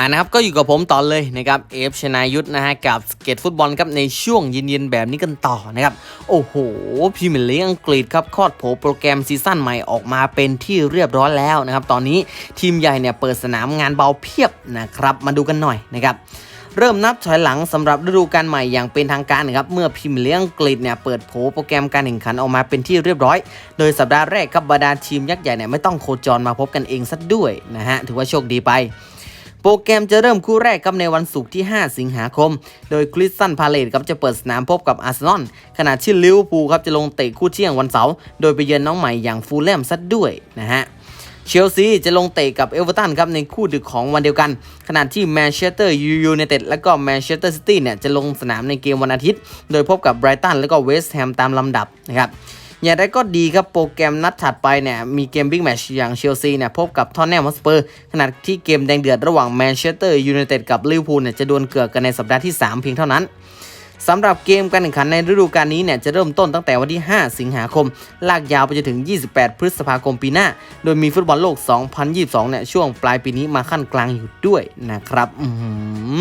อ่านะครับก็อยู่กับผมต่อเลยนะครับเอฟชนายุทธนะฮะกับสเก็ตฟุตบอลครับในช่วงเย็นๆแบบนี้กันต่อนะครับโอ้โหพรีเมียร์ลีกอังกฤษครับคลอดโผโปรแกรมซีซั่นใหม่ออกมาเป็นที่เรียบร้อยแล้วนะครับตอนนี้ทีมใหญ่เนี่ยเปิดสนามงานเบาเพียบนะครับมาดูกันหน่อยนะครับเริ่มนับถอยหลังสำหรับฤดูกาลใหม่อย่างเป็นทางการนะครับเมื่อพรีเมียร์ลีกอังกฤษเนี่ยเปิดโผโปรแกรมการแข่งขันออกมาเป็นที่เรียบร้อย โดยสัปดาห์แรกครับบรรดาทีมยักษ์ใหญ่เนี่ยไม่ต้องโคจรมาพบกันเองซะด้วยนะฮะถือว่าโชคดีไป โปรแกรมจะเริ่มคู่แรกครับในวันศุกร์ที่ 5 สิงหาคม โดยคริสตันพาเลตครับจะเปิดสนามพบกับอาร์เซนอลขณะที่ลิเวอร์พูลครับจะลงเตะคู่เที่ยงวันเสาร์โดยไปเยือนน้องใหม่อย่างฟูลแลมซะด้วยนะฮะเชลซีจะลงเตะกับเอเวอร์ตันครับในคู่ดึกของวันเดียวกัน ขณะที่แมนเชสเตอร์ยูไนเต็ดและก็แมนเชสเตอร์ซิตี้เนี่ยจะลงสนามในเกมวันอาทิตย์ โดยพบกับไบรตันและก็เวสต์แฮมตามลำดับนะครับ อย่างไรก็ดีครับโปรแกรมนัดถัดไปเนี่ยมีเกมบิ๊กแมตช์อย่างเชลซีเนี่ยพบกับทอนแนมฮอสเปอร์ขณะที่เกมแดงเดือดระหว่างแมนเชสเตอร์ยูไนเต็ดกับลิเวอร์พูลเนี่ยจะดวลเกือกกันในสัปดาห์ที่ 3 เพียงเท่านั้นสำหรับเกมการแข่งขันในฤดูกาลนี้เนี่ยจะเริ่มต้นตั้งแต่วันที่ 5 สิงหาคม ลากยาวไปจนถึง 28 พฤษภาคมปีหน้า โดยมีฟุตบอลโลก 2022 เนี่ยช่วงปลายปีนี้มาขั้นกลางอยู่ด้วยนะครับอื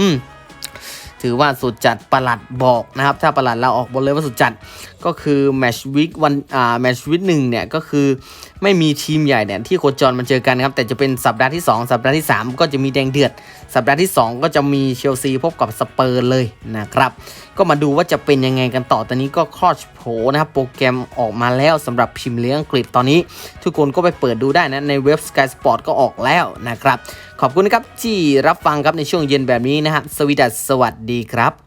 ม ถือว่าสุดจัดประหลัดบอกนะครับ ถ้าประหลัดเราออกบอลเลยว่าสุดจัดก็คือแมชวิกวันอ่าแมชวิกหนึ่งเนี่ยก็คือไม่มีทีมใหญ่เนี่ยที่โคจรมาเจอกันครับ แต่จะเป็นสัปดาห์ที่ 2 สัปดาห์ที่ 3 ก็จะมีแดงเดือด สัปดาห์ที่ 2 ก็จะมีเชลซีพบกับสเปอร์เลยนะครับ ก็มาดูว่าจะเป็นยังไงกันต่อตอนนี้ก็คลอดโผนะครับ โปรแกรมออกมาแล้วสำหรับพิมพ์เลี้ยงอังกฤษตอนนี้ ทุกคนก็ไปเปิดดูได้นะในเว็บ Sky Sport ก็ออกแล้วนะครับ ขอบคุณนะครับที่รับฟังครับในช่วงเย็นแบบนี้นะครับสวีดัสสวัสดีครับ